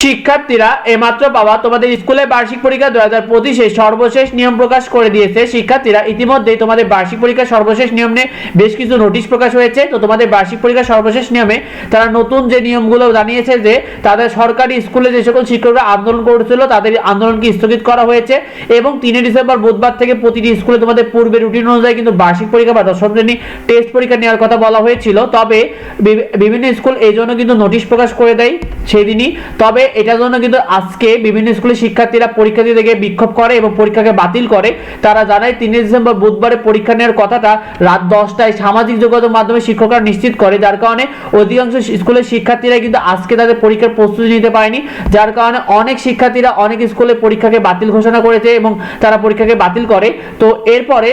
শিক্ষার্থীরা এইমাত্র পাওয়া তোমাদের স্কুলের বার্ষিক পরীক্ষা দু হাজার পঁচিশে সর্বশেষ নিয়ম প্রকাশ করে দিয়েছে। শিক্ষার্থীরা ইতিমধ্যেই তোমাদের বার্ষিক পরীক্ষার সর্বশেষ নিয়ম নিয়ে বেশ কিছু নোটিশ প্রকাশ হয়েছে। তো তোমাদের বার্ষিক পরীক্ষার সর্বশেষ নিয়মে তারা নতুন যে নিয়মগুলো জানিয়েছে যে তাদের সরকারি স্কুলে যে সকল শিক্ষকরা আন্দোলন করেছিল, তাদের আন্দোলনকে স্থগিত করা হয়েছে এবং তিনে ডিসেম্বর বুধবার থেকে প্রতিটি স্কুলে তোমাদের পূর্বে রুটিন অনুযায়ী কিন্তু বার্ষিক পরীক্ষা বা দশম শ্রেণি টেস্ট পরীক্ষা নেওয়ার কথা বলা হয়েছিল। তবে বিভিন্ন স্কুল এই জন্য কিন্তু নোটিশ প্রকাশ করে দেয় সেদিনই। তবে এটার জন্য কিন্তু আজকে বিভিন্ন স্কুলের শিক্ষার্থীরা পরীক্ষা দিতে গিয়ে বিক্ষোভ করে এবং পরীক্ষাকে বাতিল করে। তারা জানায় তিনে ডিসেম্বর বুধবারে পরীক্ষা নেওয়ার কথাটা রাত দশটায় সামাজিক যোগাযোগ মাধ্যমে শিক্ষকরা নিশ্চিত করে। যার কারণে অধিকাংশ স্কুলের শিক্ষার্থীরা কিন্তু আজকে তাদের পরীক্ষার প্রস্তুতি নিতে পারেনি। যার কারণে অনেক শিক্ষার্থীরা অনেক স্কুলে পরীক্ষাকে বাতিল ঘোষণা করেছে এবং তারা পরীক্ষাকে বাতিল করে। তো এরপরে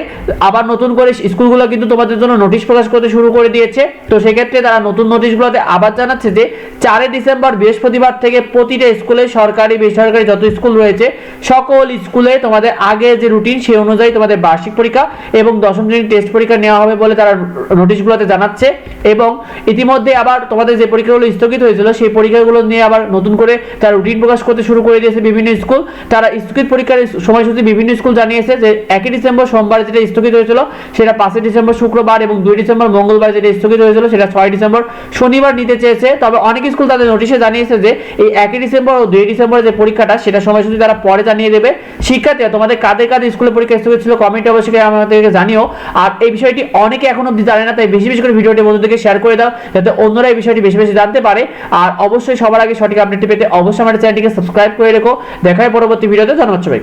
আবার নতুন করে স্কুলগুলো কিন্তু তোমাদের জন্য নোটিশ প্রকাশ করতে শুরু করে দিয়েছে। তো সেক্ষেত্রে তারা নতুন নোটিশগুলোতে আবার জানাচ্ছে যে, চারই ডিসেম্বর বৃহস্পতিবার থেকে প্রতিটা স্কুলে সরকারি, বেসরকারি যত স্কুল রয়েছে, সকল স্কুলে তোমাদের আগে যে রুটিন সেই অনুযায়ী তোমাদের বার্ষিক পরীক্ষা এবং দশম শ্রেণির টেস্ট পরীক্ষা নেওয়া হবে বলে তারা নোটিশগুলোতে জানাচ্ছে এবং ইতিমধ্যে আবার তোমাদের যে পরীক্ষাগুলো স্থগিত হয়েছিল, সেই পরীক্ষাগুলো নিয়ে আবার নতুন করে তারা রুটিন প্রকাশ করতে শুরু করে দিয়েছে বিভিন্ন স্কুল। তারা স্থগিত পরীক্ষার সময়সূচি বিভিন্ন স্কুল জানিয়েছে যে একই ডিসেম্বর সোমবার যেটা স্থগিত হয়েছিল, সেটা পাঁচই ডিসেম্বর শুক্রবার এবং দুই ডিসেম্বর মঙ্গলবার যেটা স্থগিত হয়েছিল, সেটা ছয় ডিসেম্বর শনিবার নিতে চেয়েছে। তবে অনেক স্কুল তাদের নোটিশে জানিয়েছে যে এই একই ডিসেম্বর ও দুই ডিসেম্বর যে পরীক্ষাটা, সেটা সময় সময়সূচি তারা পরে জানিয়ে দেবে। শিক্ষার্থীরা, তোমাদের কাদের কাদের স্কুলে পরীক্ষা স্থগিত ছিল কমেন্টে অবশ্যই আমাদেরকে জানিও। আর এই বিষয়টি অনেকে এখনও অব্দি জানে না, তাই বেশি বেশি করে ভিডিওটি বন্ধুদেরকে শেয়ার করে দাও, যাতে অন্যরা এই বিষয়টি বেশি বেশি জানতে পারে। আর অবশ্যই সবার আগে সঠিক আপডেটটি পেতে অবশ্যই আমাদের চ্যানেলটিকে সাবস্ক্রাইব করে রেখো। দেখায় পরবর্তী ভিডিওতে সবাই